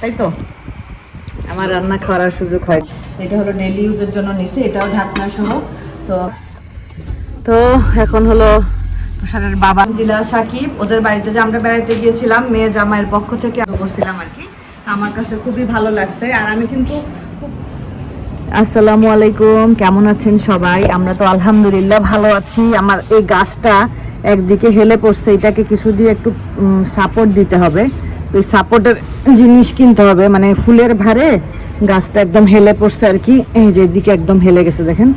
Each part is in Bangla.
তাই তো? আমার রান্না খাওয়ার সুযোগ হয় এটা হলো ডেলি ইউজের জন্য নিছি এটাও ঢাকনা সহ। তো তো এখন হলো তুষারের বাবা জিলা সাকিব। ওদের বাড়িতে যে আমরা গিয়েছিলাম মেয়ে জামাইয়ের পক্ষ থেকে করছিলাম আর কি। আমার কাছে খুবই ভালো লাগছে। আর আমি কিন্তু আসসালামু আলাইকুম কেমন আছেন সবাই? আমরা তো আলহামদুলিল্লাহ ভালো আছি। আমার এই গাছটা একদিকে হেলে পড়ছে এটাকে কিছু দিয়ে একটু সাপোর্ট দিতে হবে। তো সাপোর্টের জিনিস কিনতে হবে মানে ফুলের ভারে গাছটা একদম হেলে পড়ছে আর কি। এই যে এদিকে একদম হেলে গেছে, দেখেন।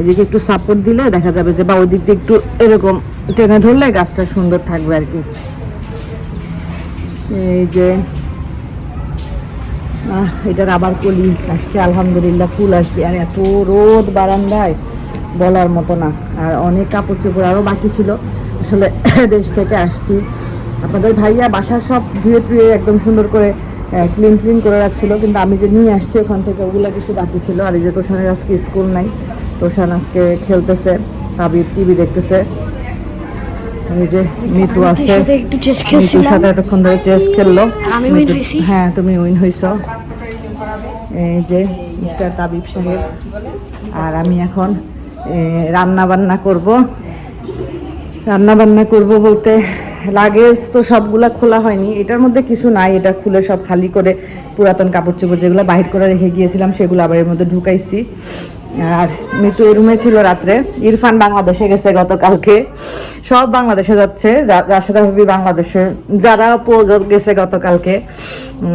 এদিকে একটু সাপোর্ট দিলে দেখা যাবে যে, বা ওই দিক দিয়ে একটু এরকম টেনে ধরলে গাছটা সুন্দর থাকবে আর কি। এই যে এটার আবার কলি আসছে, আলহামদুলিল্লাহ ফুল আসবে। আর এত রোদ বারান্দায় বলার মতো না। আর অনেক কাপড় চোপড় আরও বাকি ছিল। আসলে দেশ থেকে আসছি। আপনাদের ভাইয়া বাসার সব ধুয়ে টুয়ে একদম সুন্দর করে ক্লিন ক্লিন করে রাখছিল। কিন্তু আমি যে নিয়ে আসছি ওখান থেকে ওগুলো কিছু বাকি ছিল। আর এই যে তোষানের আজকে স্কুল নাই তোষান আজকে খেলতেছে তাবিব টিভি দেখতেছে। এই যে মিতু আছে সাথে একটু চেস মিতুর সাথে এতক্ষণ ধরে চেস খেললো। হ্যাঁ তুমি উইন হইছ। এই যে মিস্টার তাবিব সাহেব। আর আমি এখন রান্না বান্না করব। রান্না বান্না করব বলতে লাগেজ তো সবগুলা খোলা হয়নি। এটার মধ্যে কিছু নাই, এটা খুলে সব খালি করে পুরাতন কাপড় চোপড় যেগুলো বাহির করে রেখে গিয়েছিলাম, সেগুলো আবার এর মধ্যে ঢুকাইছি। আর মৃত্যু এই রুমে ছিল রাত্রে। ইরফান বাংলাদেশে গেছে গতকালকে। সব বাংলাদেশে যাচ্ছে। রাশেদা বাংলাদেশে। যারা গ- গেছে গতকালকে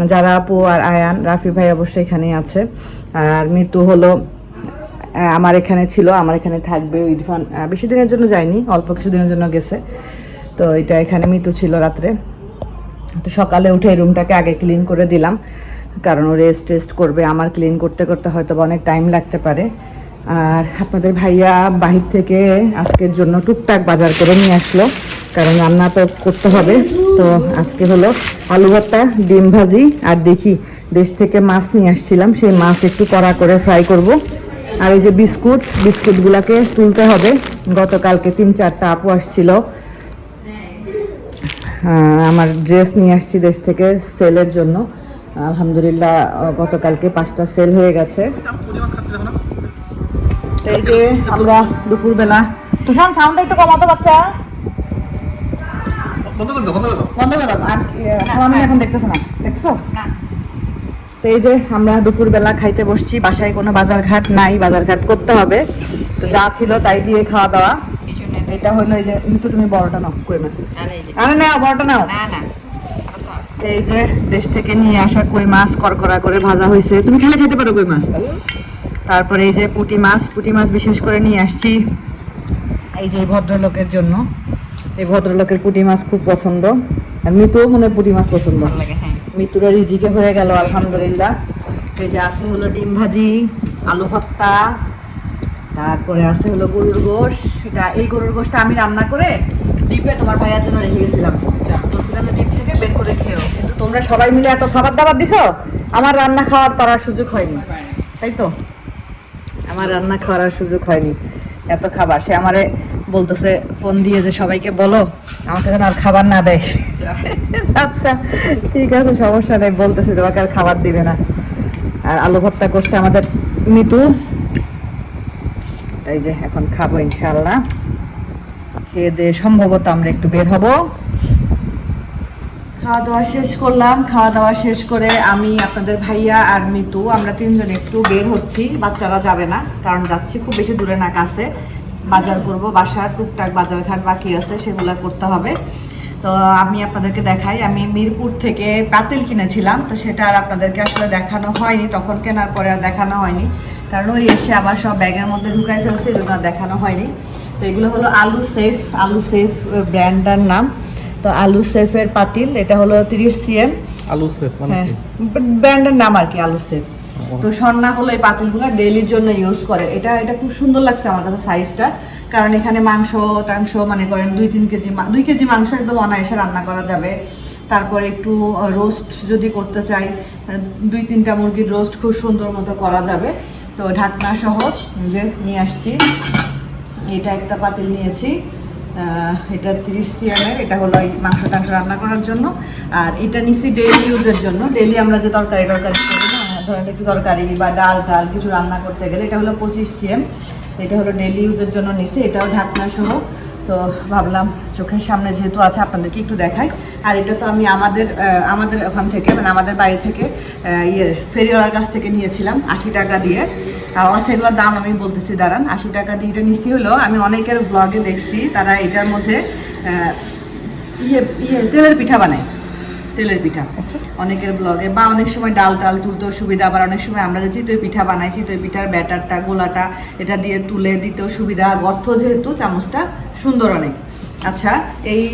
যারা আপু আর আয়ান, রাফি ভাই অবশ্যই এখানেই আছে। আর মৃত্যু হলো আমার এখানে ছিল, আমার এখানে থাকবে। ইরফান বেশি দিনের জন্য যায়নি, অল্প কিছু দিনের জন্য গেছে। তো এটা এখানে মিতু ছিল রাত্রে। তো সকালে উঠে রুমটাকে আগে ক্লিন করে দিলাম, কারণ রেস্ট টেস্ট করবে। আমার ক্লিন করতে করতে হয়তো অনেক টাইম লাগতে পারে। আর আপনাদের ভাইয়া বাহির থেকে আজকের জন্য টুকটাক বাজার করে নিয়ে আসলো, কারণ রান্না তো করতে হবে। তো আজকে হলো আলু ভর্তা, ডিম ভাজি, আর দেখি দেশ থেকে মাছ নিয়ে আসছিলাম। সেই মাছ একটু কড়া করে ফ্রাই করব। আর এই যে বিস্কুট, বিস্কুটগুলোকে তুলতে হবে। গতকালকে তিন চারটা আপু আসছিল। আমার ড্রেস নিয়ে আসছি দেশ থেকে সেলের জন্য। আলহামদুলিল্লাহ গতকালকে পাঁচটা সেল হয়ে গেছে। এই যে আমরা দুপুরবেলা তুষান সাউন্ড একটু কমাতো বাচ্চা। বন্ধ করে দাও বন্ধ করে দাও। বন্ধ করে দাও আর আমি এখন দেখতেছো না দেখছ? তো এই যে আমরা দুপুরবেলা খাইতে বসছি বাসায় কোনো বাজার ঘাট নাই বাজার ঘাট করতে হবে। তো যা ছিল তাই দিয়ে খাওয়া দাওয়া। এটা হলো এই যে মিতু তুমি বড়টা নাও কই মাছ? আরে না বড়টা নাও। এই যে দেশ থেকে নিয়ে আসা কই মাছ করকরা করে ভাজা হয়েছে। তুমি খেলে খেতে পারো কই মাছ? তারপরে এই যে পুঁটি মাছ পুঁটি মাছ বিশেষ করে নিয়ে আসছি। এই যে ভদ্রলোকের জন্য। এই ভদ্রলোকের পুঁটি মাছ খুব পছন্দ। আর মিতুও মনে হয় পুঁটি মাছ পছন্দ। মিতুরা রিজিকে হয়ে গেল আলহামদুলিল্লাহ। এই যে আছে হলো ডিম ভাজি আলু ভর্তা তারপরে আছে হলো গরুর গোশ। এটা এই গরুর গোশটা আমি রান্না করে ডিপে তোমার ভাইয়ার জন্য রেখে গেছিলাম। বলছিলাম ডিপ থেকে বের করে খেও কিন্তু তোমরা সবাই মিলে এত খাবার দাবার দিছো আমার রান্না খাওয়ার তার সুযোগ হয়নি। তাই তো? আমার রান্না খাওয়ার সুযোগ হয়নি। এত খাবার। সে আমারে বলতেছে ফোন দিয়ে যে সবাইকে বলো আমাকে যেন আর খাবার না দেয়। আচ্ছা ঠিক আছে সমস্যা নেই বলতেছে তোমাকে আর খাবার দিবে না। আর আলু ভর্তা করছে আমাদের মিতু। তাই যে এখন খাব ইনশাল্লাহ খেয়ে দিয়ে সম্ভবত আমরা একটু বের হব। খাওয়া দাওয়া শেষ করলাম। খাওয়া দাওয়া শেষ করে আমি, আপনাদের ভাইয়া আর মিতু, আমরা তিনজন একটু বের হচ্ছি। বাচ্চারা যাবে না, কারণ যাচ্ছি খুব বেশি দূরে না, কাছে। বাজার করব। বাসার টুকটাক বাজার ঘাট বাকি আছে, সেগুলো করতে হবে। তো আমি আপনাদেরকে দেখাই আমি মিরপুর থেকে পাতিল কিনেছিলাম তো সেটা আর আপনাদেরকে আসলে দেখানো হয়নি তখন কেনার পরে আর দেখানো হয়নি। কারণ ওই এসে আবার সব ব্যাগের মধ্যে ঢুকাই ফেলছে জন্য আর দেখানো হয়নি। তো এগুলো হলো আলু সেফ আলু সেফ ব্র্যান্ডটার নাম। তো আলু সেফের পাতিল এটা হলো তিরিশ সিএম। আলু সেফ মানে হ্যাঁ ব্র্যান্ডের নাম আর কি আলু সেফ। তো স্বর্ণা হলো এই পাতিলগুলো ডেলির জন্য ইউজ করে। এটা এটা খুব সুন্দর লাগছে আমার কাছে সাইজটা কারণ এখানে মাংস, টাংস মানে করেন দুই, তিন কেজি দুই কেজি মাংস একদম অনায়াসে রান্না করা যাবে। তারপরে একটু রোস্ট যদি করতে চাই দুই, তিনটা মুরগির রোস্ট খুব সুন্দর মতো করা যাবে। তো ঢাকনা সহ যে নিয়ে আসছি, এটা একটা পাতিল নিয়েছি। এটা তিরিশ সিএমের, এটা হলো মাংস, টাংস রান্না করার জন্য। আর এটা নিচ্ছি ডেইলি ইউজের জন্য। ডেইলি আমরা যে তরকারি টরকারি করি না, ধরেন একটু তরকারি বা ডাল, টাল কিছু রান্না করতে গেলে এটা হলো পঁচিশ সিএম। এটা হলো ডেলি ইউজের জন্য নিছি, এটাও ঢাকনা সহ। তো ভাবলাম চোখের সামনে যেহেতু আছে, আপনাদেরকে একটু দেখাই। আর এটা তো আমি আমাদের আমাদের ওখান থেকে মানে আমাদের বাড়ি থেকে ইয়ে ফেরিওয়ালার কাছ থেকে নিয়েছিলাম আশি টাকা দিয়ে। আচ্ছা এগুলোর দাম আমি বলতেছি, দাঁড়ান, আশি টাকা দিয়ে এটা নিচ্ছি হলো, আমি অনেকের ব্লগে দেখছি, তারা এটার মধ্যে ইয়ে ইয়ে তেলের পিঠা বানায়। তেলের পিঠা। অনেকের ব্লগে বা অনেক সময় ডাল টাল তুলতেও সুবিধা আবার অনেক সময় আমরা যে চিতই পিঠা বানাই চিতই পিঠার ব্যাটারটা গোলাটা এটা দিয়ে তুলে দিতেও সুবিধা। গর্ত যেহেতু চামচটা সুন্দর অনেক। আচ্ছা এই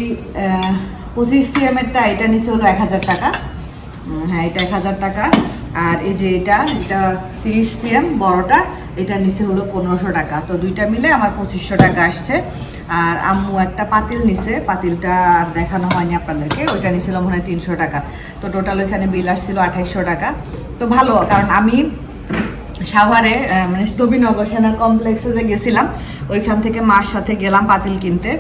পঁচিশ সিএমেরটা এটা নিচে হলো এক হাজার টাকা। হ্যাঁ এটা এক হাজার টাকা। আর এই যে এটা এটা তিরিশ সিএম বড়টা এটা নিচে হলো পনেরোশো টাকা। তো দুইটা মিলে আমার পঁচিশশো টাকা আসছে। আর আম্মু একটা পাতিল নিছে। পাতিলটা আর দেখানো হয়নি আপনাদেরকে। ওইটা নিছিল মনে হয় তিনশো টাকা। তো টোটাল ওইখানে বিল আসছিল আঠাইশশো টাকা। তো ভালো, কারণ আমি সাভারে মানে নবীনগর সেনা কমপ্লেক্সে যে গেছিলাম, ওইখান থেকে মার সাথে গেলাম পাতিল কিনতে।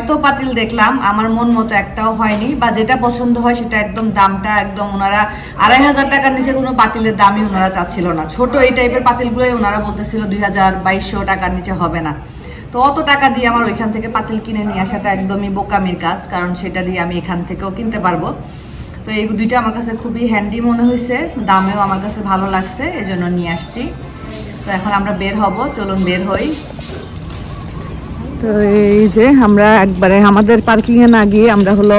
এত পাতিল দেখলাম, আমার মন মতো একটাও হয়নি, বা যেটা পছন্দ হয় সেটা একদম দামটা একদম ওনারা আড়াই হাজার টাকার নিচে কোনো পাতিলের দামই ওনারা চাচ্ছিল না। ছোট এই টাইপের পাতিলগুলোই ওনারা বলতেছিল দুই হাজার বাইশশো টাকার নিচে হবে না। তো অত টাকা দিয়ে আমার ওইখান থেকে পাতিল কিনে নিয়ে আসাটা একদমই বোকামির কাজ, কারণ সেটা দিয়ে আমি এখান থেকেও কিনতে পারব। তো এই দুইটা আমার কাছে খুবই হ্যান্ডি মনে হয়েছে। দামেও আমার কাছে ভালো লাগছে, এজন্য নিয়ে আসছি। তো এখন আমরা বের হব, চলুন বের হই। তো এই যে আমরা একবারে আমাদের পার্কিং এ না গিয়ে আমরা হলো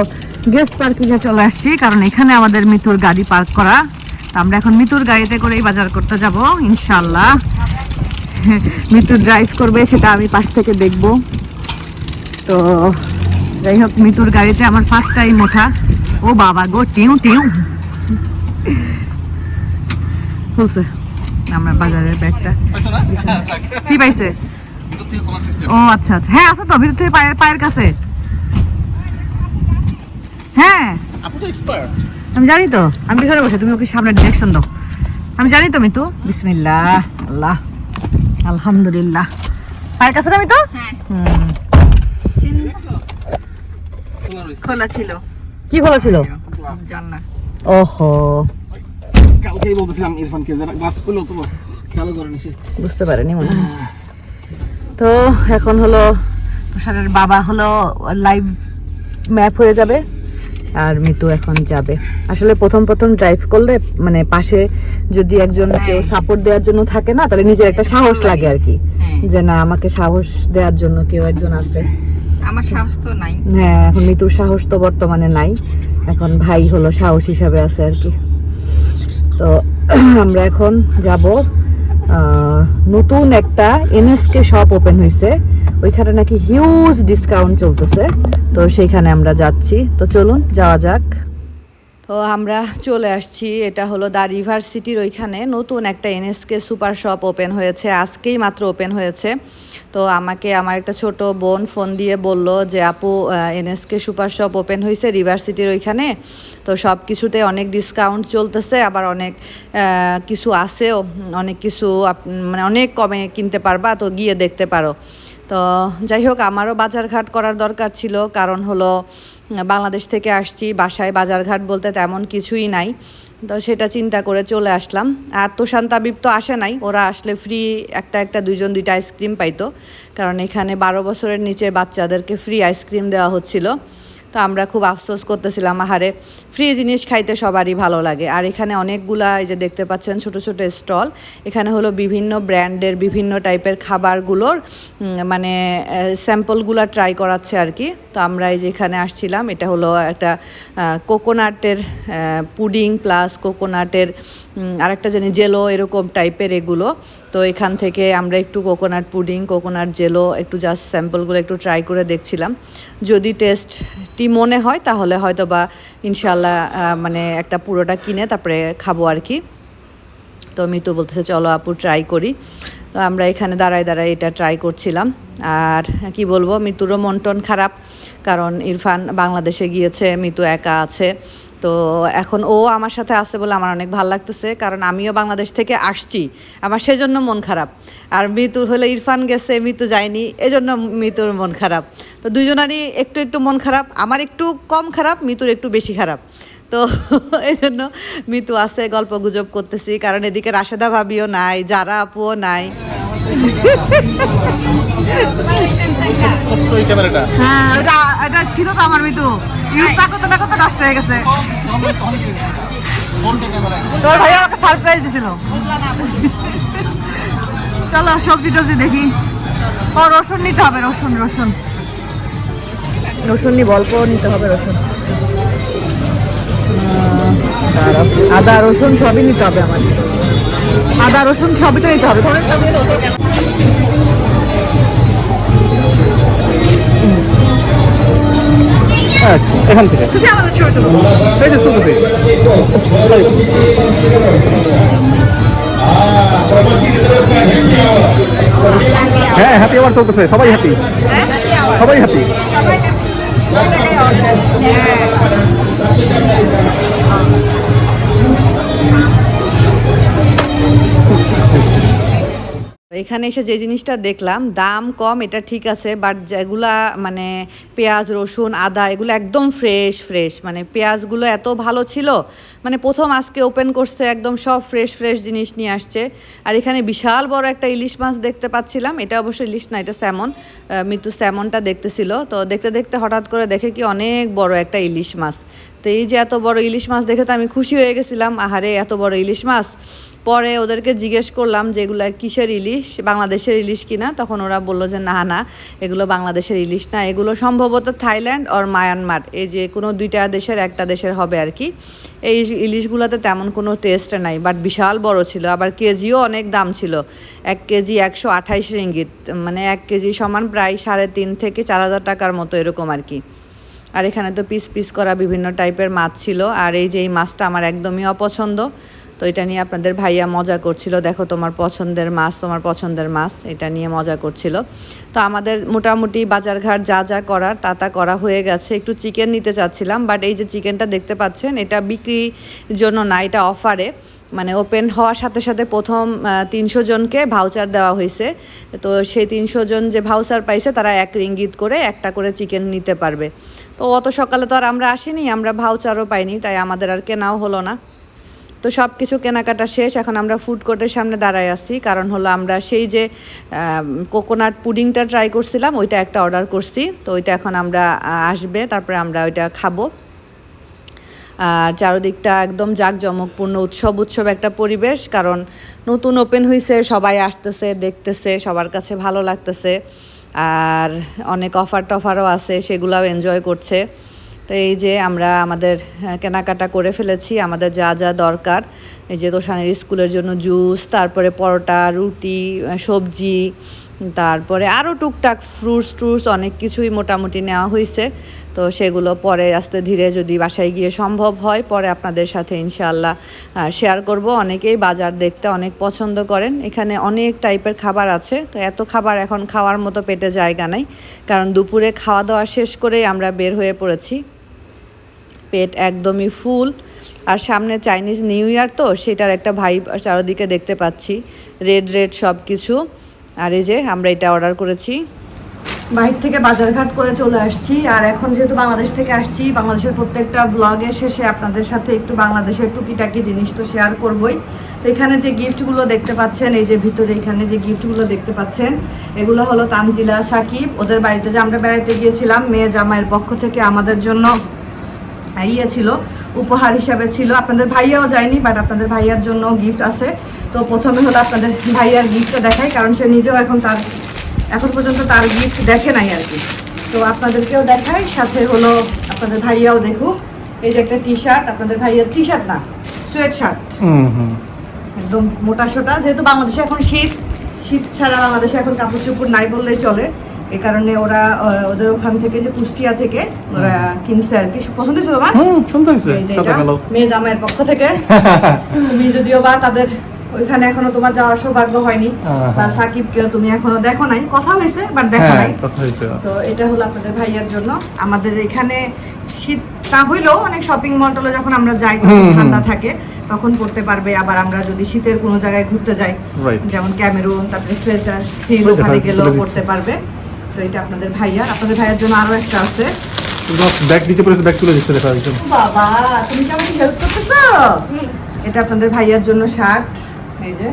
গেস্ট পার্কিং এ চলে আসছি, কারণ এখানে আমাদের মিতুর গাড়ি পার্ক করা। তো আমরা এখন মিতুর গাড়িতে করেই বাজার করতে যাব ইনশাল্লাহ মিতুর ড্রাইভ করবে, সেটা আমি পাশ থেকে দেখব। তো যাই হোক, মিতুর গাড়িতে আমার ফার্স্ট টাইম ওঠা। ও বাবা গো টিউ টিউ। হচ্ছে আমরা বাজারের ব্যাগটা পাইছো না? কি পাইছে। ও আচ্ছা আচ্ছা। হ্যাঁ আছে তো ভিতর থেকে পায়ের পায়ের কাছে। হ্যাঁ। আপনি তো expert। আমি জানি তো আমি পিছনে বসে তুমি ওকে সামনে ডিরেকশন দাও। আমি জানি তো মিতু। বিসমিল্লাহ আল্লাহ আলহামদুলিল্লাহ। পায়ের কাছে না মিতু? রয়েছে। খোলা ছিল। কি খোলা ছিল? জানলা ওহো। কালকেই বলতেছিলাম ইরফানকে যে গ্লাস খুললো তো খেয়াল করেনি সে। বুঝতে পারেনি মনে তো এখন হলো তুষারের বাবা হলো লাইভ ম্যাপ হয়ে যাবে আর মিতু এখন যাবে। আসলে প্রথম প্রথম ড্রাইভ করলে মানে পাশে যদি একজন কেউ সাপোর্ট দেওয়ার জন্য থাকে না তাহলে নিজের একটা সাহস লাগে আর কি। হ্যাঁ। যে না আমাকে সাহস দেওয়ার জন্য কেউ একজন আছে। আমার সাহস তো নাই। হ্যাঁ এখন মিতুর সাহস তো বর্তমানে নাই। এখন ভাই হলো সাহস হিসাবে আছে আর কি। তো আমরা এখন যাব নতুন একটা এনএসকে শপ ওপেন হয়েছে ওইখানে নাকি হিউজ ডিসকাউন্ট চলতেছে। তো সেইখানে আমরা যাচ্ছি। তো চলুন, যাওয়া যাক। তো আমরা চলে আসছি, এটা হলো দা রিভার সিটির ওইখানে। নতুন একটা এনএসকে সুপার শপ ওপেন হয়েছে, আজকেই মাত্র ওপেন হয়েছে। তো আমাকে আমার একটা ছোট বোন ফোন দিয়ে বলল যে, আপু এনএসকে সুপার শপ ওপেন হয়েছে রিভার সিটির ওইখানে। তো সব কিছুতে অনেক ডিসকাউন্ট চলতেছে, আবার অনেক কিছু আছেও, অনেক কিছু মানে অনেক কমে কিনতে পারবা, তো গিয়ে দেখতে পারো। তো যাই হোক, আমারও বাজারঘাট করার দরকার ছিল, কারণ হলো বাংলাদেশ থেকে আসছি, বাসায় বাজারঘাট বলতে তেমন কিছুই নাই। তো সেটা চিন্তা করে চলে আসলাম। আর তোষান তাবিব তো আসে নাই, ওরা আসলে ফ্রি একটা একটা দুইজন দুইটা আইসক্রিম পাইতো। কারণ এখানে বারো বছরের নিচে বাচ্চাদেরকে ফ্রি আইসক্রিম দেওয়া হচ্ছিল। তো আমরা খুব আফসোস করতেছিলাম, আহারে ফ্রি জিনিস খাইতে সবারই ভালো লাগে। আর এখানে অনেকগুলা এই যে দেখতে পাচ্ছেন ছোট ছোট স্টল। এখানে হলো বিভিন্ন ব্র্যান্ডের বিভিন্ন টাইপের খাবারগুলোর মানে স্যাম্পলগুলো ট্রাই করাচ্ছে আর কি। তো আমরা এই যে এখানে আসছিলাম, এটা হলো একটা কোকোনাটের পুডিং প্লাস কোকোনাটের আরেকটা জানি জেলো এরকম টাইপের এগুলো। তো এখান থেকে আমরা একটু কোকোনাট পুডিং, কোকোনাট জেলো, একটু জাস্ট স্যাম্পলগুলো একটু ট্রাই করে দেখছিলাম। যদি টেস্টটি মনে হয়, তাহলে হয়তো বা ইনশাল্লাহ আহ, মানে একটা পুরোটা কিনে তারপরে খাব আর কি। তো মিতু বলতেছে চলো আপু ট্রাই করি। তো আমরা এখানে দাঁড়ায় দাঁড়ায় এটা ট্রাই করছিলাম। আর কি বলব মিতুরও মন টন খারাপ কারণ ইরফান বাংলাদেশে গিয়েছে মিতু একা আছে। তো এখন ও আমার সাথে আছে বলে আমার অনেক ভালো লাগতেছে, কারণ আমিও বাংলাদেশ থেকে আসছি। আমার সেজন্য মন খারাপ। আর মিতুর হলে ইরফান গেছে, মৃত্যু যায়নি, এজন্য মৃত্যুর মন খারাপ। তো দুজনারই একটু একটু মন খারাপ, আমার একটু কম খারাপ, মৃত্যুর একটু বেশি খারাপ। তো এই জন্য মিতু আছে গল্প গুজব করতেছি, কারণ এদিকে রাশেদা ভাবিও নাই, যারা আপুও নাই। হ্যাঁ ওটা এটা ছিল তো আমার মিতু ইউজ না করতে না করতে নষ্ট হয়ে গেছে তোর ভাই আমাকে সারপ্রাইজ দিছিল চলো সবজি টবজি দেখি ও রসুন নিতে হবে রসুন রসুন রসুন নিব অল্প নিতে হবে রসুন আদা রসুন সবই নিতে হবে আমার আদা রসুন সবই তো নিতে হবে। আচ্ছা এখান থেকে। হ্যাঁ হ্যাপি আবার চলতেছে সবাই হ্যাপি সবাই হ্যাপি এখানে এসে যে জিনিসটা দেখলাম, দাম কম, এটা ঠিক আছে বাট যেগুলা মানে পেঁয়াজ, রসুন, আদা, এগুলো একদম ফ্রেশ ফ্রেশ মানে পেঁয়াজগুলো এত ভালো ছিল মানে প্রথম আজকে ওপেন করছে, একদম সব ফ্রেশ ফ্রেশ জিনিস নিয়ে আসছে। আর এখানে বিশাল বড় একটা ইলিশ মাছ দেখতে পাচ্ছিলাম, এটা অবশ্য ইলিশ না, এটা স্যামন মৃত্যু স্যামনটা দেখতেছিল। তো দেখতে দেখতে হঠাৎ করে দেখে কি অনেক বড় একটা ইলিশ মাছ। তো এই যে এত বড় ইলিশ মাছ দেখে তো আমি খুশি হয়ে গেছিলাম, আহারে, এত বড় ইলিশ মাছ। পরে ওদেরকে জিজ্ঞেস করলাম যে এগুলা কিসের ইলিশ? বাংলাদেশের ইলিশ কিনা? তখন ওরা বলল যে, না না, এগুলো বাংলাদেশের ইলিশ না। এগুলো সম্ভবত থাইল্যান্ড আর মায়ানমার। এই যে কোনো দুইটা দেশের একটা দেশের হবে আর কি। এই ইলিশগুলোতে তেমন কোনো টেস্ট নাই বাট বিশাল বড় ছিল। আবার কেজিও অনেক দাম ছিল। এক কেজি একশো আঠাইশ রিঙ্গিত। মানে এক কেজি সমান প্রায় সাড়ে তিন থেকে চার হাজার টাকার মতো এরকম আর কি। আর এখানে তো পিস পিস করা বিভিন্ন টাইপের মাছ ছিল। আর এই যে এই মাছটা আমার একদমই অপছন্দ। তো এটা নিয়ে আপনাদের ভাইয়া মজা করছিল। দেখো তোমার পছন্দের মাছ, তোমার পছন্দের মাছ, এটা নিয়ে মজা করছিল। তো আমাদের মোটামুটি বাজারঘাট যা যা করার তা তা করা হয়ে গেছে। একটু চিকেন নিতে চাচ্ছিলাম বাট এই যে চিকেনটা দেখতে পাচ্ছেন, এটা বিক্রির জন্য না, এটা অফারে মানে ওপেন হওয়ার সাথে সাথে প্রথম তিনশো জনকে ভাউচার দেওয়া হয়েছে। তো সেই তিনশো জন যে ভাউচার পাইছে, তারা এক রিঙ্গিত করে একটা করে চিকেন নিতে পারবে। তো অত সকালে তো আর আমরা আসিনি, আমরা ভাউচারও পাইনি, তাই আমাদের আর কেনাও হলো না। তো সব কিছু কেনাকাটা শেষ, এখন আমরা ফুড কোর্টের সামনে দাঁড়ায় আছি। কারণ হলো আমরা সেই যে কোকোনাট পুডিংটা ট্রাই করছিলাম, ওইটা একটা অর্ডার করছি। তো ওইটা এখন আমরা আসবে, তারপরে আমরা ওইটা খাব। আর চারদিকটা একদম জাঁকজমকপূর্ণ উৎসব উৎসব একটা পরিবেশ, কারণ নতুন ওপেন হয়েছে সবাই আসতেছে, দেখতেছে, সবার কাছে ভালো লাগতেছে। আর অনেক অফার টফারও আছে, সেগুলাও এনজয় করছে। তো এই যে আমরা আমাদের কেনাকাটা করে ফেলেছি, আমাদের যা যা দরকার। এই যে তোষানের স্কুলের জন্য জুস, তারপরে পরোটা, রুটি সবজি, তারপরে আরও টুকটাক ফ্রুটস ট্রুটস অনেক কিছুই মোটামুটি নেওয়া হয়েছে তো সেগুলো পরে আস্তে ধীরে যদি বাসায় গিয়ে সম্ভব হয়, পরে আপনাদের সাথে ইনশাআল্লাহ শেয়ার করব। অনেকেই বাজার দেখতে অনেক পছন্দ করেন। এখানে অনেক টাইপের খাবার আছে। তো এত খাবার এখন খাওয়ার মতো পেটে জায়গা নাই। কারণ দুপুরে খাওয়া দাওয়া শেষ করেই আমরা বের হয়ে পড়েছি। পেট একদমই ফুল। আর সামনে চাইনিজ নিউ ইয়ার তো, সেটার একটা ভাইব চারদিকে দেখতে পাচ্ছি। রেড রেড সব কিছু আর এই যে আমরা এটা অর্ডার করেছি। বাইর থেকে বাজারঘাট করে চলে আসছি। আর এখন যেহেতু বাংলাদেশ থেকে আসছি, বাংলাদেশের প্রত্যেকটা ব্লগের শেষে আপনাদের সাথে একটু বাংলাদেশের টুকিটাকি জিনিস তো শেয়ার করবই। তো এখানে যে গিফটগুলো দেখতে পাচ্ছেন, এই যে ভিতরে এখানে যে গিফটগুলো দেখতে পাচ্ছেন, এগুলো হলো তানজিলা সাকিব। ওদের বাড়িতে যে আমরা বেড়াতে গিয়েছিলাম, মেয়ে জামাইয়ের পক্ষ থেকে আমাদের জন্য। ইয়ে ছিল উপহার হিসাবে ছিল। আপনাদের ভাইয়াও যায়নি বাট আপনাদের ভাইয়ার জন্য গিফট আছে। তো প্রথমে হলো আপনাদের ভাইয়ার গিফটটা দেখাই কারণ সে নিজেও এখন তার এখন পর্যন্ত তার গিফট দেখে নাই আর কি। তো আপনাদেরকেও দেখাই সাথে হলো আপনাদের ভাইয়াও দেখুক। এই যে একটা টি শার্ট আপনাদের ভাইয়ার টি শার্ট না সোয়েট শার্ট একদম মোটা সোটা যেহেতু বাংলাদেশে এখন শীত শীত ছাড়া বাংলাদেশে এখন কাপড় চোপড় নাই বললেই চলে। এই কারণে ওরা ওদের ওখান থেকে যে কুষ্টিয়া থেকে ওরা কিনছে আর কি। পছন্দ ছিল তোমার? হুম শুনতে হয়েছে। মেয়ে জামাইয়ের পক্ষ থেকে। তুমি যদিও বা তাদের ওইখানে এখনও তোমার যাওয়ার সৌভাগ্য হয়নি বা সাকিব কেউ তুমি এখনও দেখো নাই। কথা হয়েছে বাট দেখো হ্যাঁ নাই। কথা হয়েছে। তো এটা হলো আপনাদের ভাইয়ার জন্য। আমাদের এখানে শীত তা হইলেও অনেক শপিং মল টলে যখন আমরা যাই। ঠান্ডা থাকে তখন পড়তে পারবে। আবার আমরা যদি শীতের কোনো জায়গায় ঘুরতে যাই যেমন ক্যামেরুন তারপরে ফ্রেজার সিল ওখানে গেলেও তুলে পড়তে পারবে। তো এটা আপনাদের ভাইয়া। আপনাদের ভাইয়ার জন্য আরও একটা আছে। ব্যাগ নিচে পড়েছে ব্যাগ তুলে দিচ্ছে দেখা একদম। বাবা তুমি কি আমাকে হেল্প করতেছো? এটা আপনাদের ভাইয়ার জন্য শার্ট। এই যে।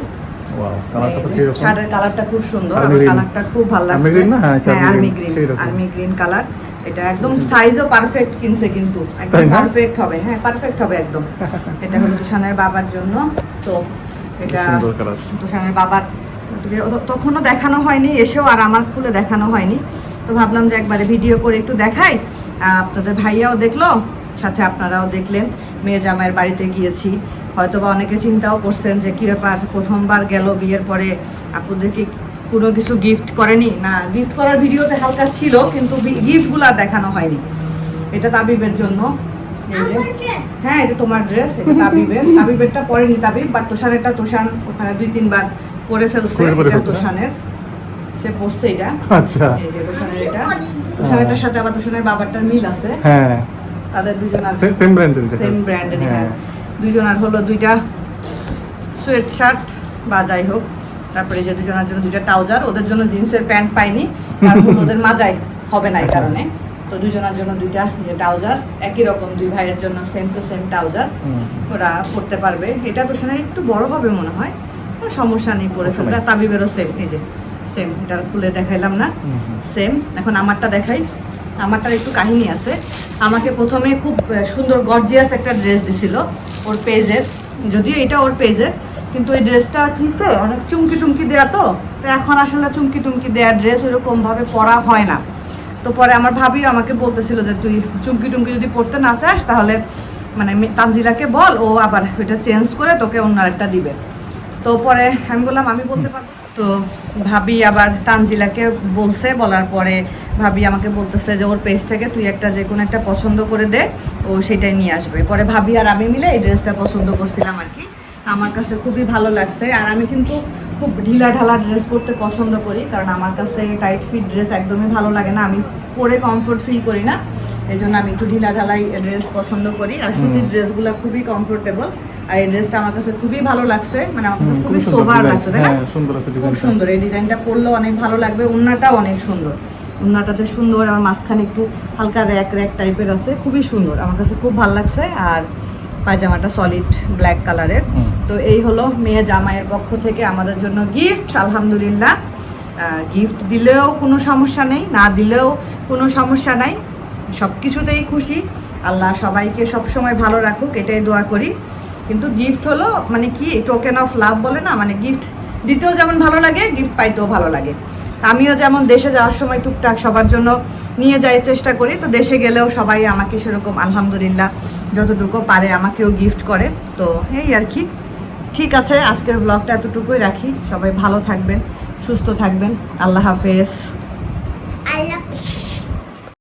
ওয়াও কালারটা তো সেই রকম। শার্টের কালারটা খুব সুন্দর। আমার কালারটা খুব ভালো লাগছে? হ্যাঁ, army green army green colour এটা একদম সাইজও পারফেক্ট কিনছে কিন্তু। একদম পারফেক্ট হবে। হ্যাঁ পারফেক্ট হবে একদম। এটা হলো তুষানের বাবার জন্য। তো এটা তুষানের বাবার তখনও দেখানো হয়নি এসেও আর আমার খুলে দেখানো হয়নি। তো ভাবলাম যে একবারে ভিডিও করে একটু দেখাই। আপনাদের ভাইয়াও দেখল সাথে আপনারাও দেখলেন। মেয়ে জামাইয়ের বাড়িতে গিয়েছি। হয়তো বা অনেকে চিন্তাও করছেন যে কী ব্যাপার প্রথমবার গেল বিয়ের পরে আপুদেরকে কোনো কিছু গিফট করেনি? না গিফট করার ভিডিওতে হালকা ছিল কিন্তু গিফটগুলো আর দেখানো হয়নি। এটা তাবিবের জন্য। হ্যাঁ এটা তোমার ড্রেস এটা তাবিবের। তাবিবেরটা পরেনি তাবিব বাট তোষানেরটা তোষান ওখানে দুই তিনবার পরে ফেলছে এটা সে পড়ছে এটা। আচ্ছা। এই যে এটা। সাথে আবার বাবারটার মিল আছে। হ্যাঁ। তাদের দুজন আছে। সেম ব্র্যান্ডের সেম ব্র্যান্ডের হ্যাঁ। দুজনের হলো দুইটা সোয়েট শার্ট বা যাই হোক। তারপরে যে দুজনের জন্য দুইটা ট্রাউজার ওদের জন্য জিন্সের প্যান্ট পাইনি। কারণ ওদের মাজাই হবে না এই কারণে। তো দুজনের জন্য দুইটা যে ট্রাউজার একই রকম দুই ভাইয়ের জন্য সেম টু সেম ট্রাউজার ওরা পড়তে পারবে। এটা তো একটু বড় হবে মনে হয়। সমস্যা নেই পরে ফেলবে আর তাবিবেরও সেম এই যে সেম এটা খুলে দেখাইলাম না। সেম এখন আমারটা দেখাই। আমারটার একটু কাহিনী আছে। আমাকে প্রথমে খুব সুন্দর গর্জিয়াস একটা ড্রেস দিছিল ওর পেজের যদিও এটা ওর পেজের কিন্তু ওই ড্রেসটা কিসে? অনেক চুমকি টুমকি দেয়া তো। তো এখন আসলে চুমকি টুমকি দেয়া ড্রেস ওইরকম ভাবে পরা হয় না। তো পরে আমার ভাবিও আমাকে বলতেছিল যে তুই চুমকি টুমকি যদি পড়তে না চাস তাহলে মানে তানজিলাকে বল ও আবার ওইটা চেঞ্জ করে তোকে অন্য আরেকটা দিবে। তো পরে আমি বললাম, আমি বলতে পারব? তো ভাবি আবার তানজিলাকে বলছে, বলার পরে ভাবি আমাকে বলতেছে যে, ওর পেজ থেকে তুই একটা যে কোনো একটা পছন্দ করে দে, ও সেটাই নিয়ে আসবে। পরে ভাবি আর আমি মিলে এই ড্রেসটা পছন্দ করছিলাম আর কি। আমার কাছে খুবই ভালো লাগছে আর আমি কিন্তু খুব ঢিলা ঢালা ড্রেস পরতে পছন্দ করি, কারণ আমার কাছে টাইট ফিট ড্রেস একদমই ভালো লাগে না। আমি পরে কমফোর্ট ফিল করি না। এই জন্য আমি একটু ঢিলা ঢালাই ড্রেস পছন্দ করি। আর সুতির ড্রেসগুলো খুবই কমফোর্টেবল আর এই ড্রেসটা আমার কাছে খুবই ভালো লাগছে। মানে আমার কাছে খুবই সোভার লাগছে তাই না? হ্যাঁ, সুন্দর আছে খুব সুন্দর। এই ডিজাইনটা পরলেও অনেক ভালো লাগবে উন্নাটাও অনেক সুন্দর। উন্নাটাতে সুন্দর আমার মাঝখানে একটু হালকা র্যাক র্যাক টাইপের আছে খুবই সুন্দর। আমার কাছে খুব ভালো লাগছে আর পায়জামাটা সলিড ব্ল্যাক কালারের তো এই হলো মেয়ে জামাইয়ের পক্ষ থেকে আমাদের জন্য গিফট আলহামদুলিল্লাহ। গিফট দিলেও কোনো সমস্যা নেই না দিলেও কোনো সমস্যা নাই। সব কিছুতেই খুশি। আল্লাহ সবাইকে সব সময় ভালো রাখুক, এটাই দোয়া করি। কিন্তু গিফট হলো মানে কি টোকেন অফ লাভ বলে না মানে গিফট দিতেও যেমন ভালো লাগে গিফট পাইতেও ভালো লাগে। আমিও যেমন দেশে যাওয়ার সময় টুকটাক সবার জন্য নিয়ে যাই চেষ্টা করি, তো দেশে গেলেও সবাই আমাকে সেরকম আলহামদুলিল্লাহ যতটুকু পারে আমাকেও গিফট করে। তো এই আর কি। ঠিক আছে, আজকের ব্লগটা এতটুকুই রাখি। সবাই ভালো থাকবেন, সুস্থ থাকবেন। আল্লাহ হাফেজ।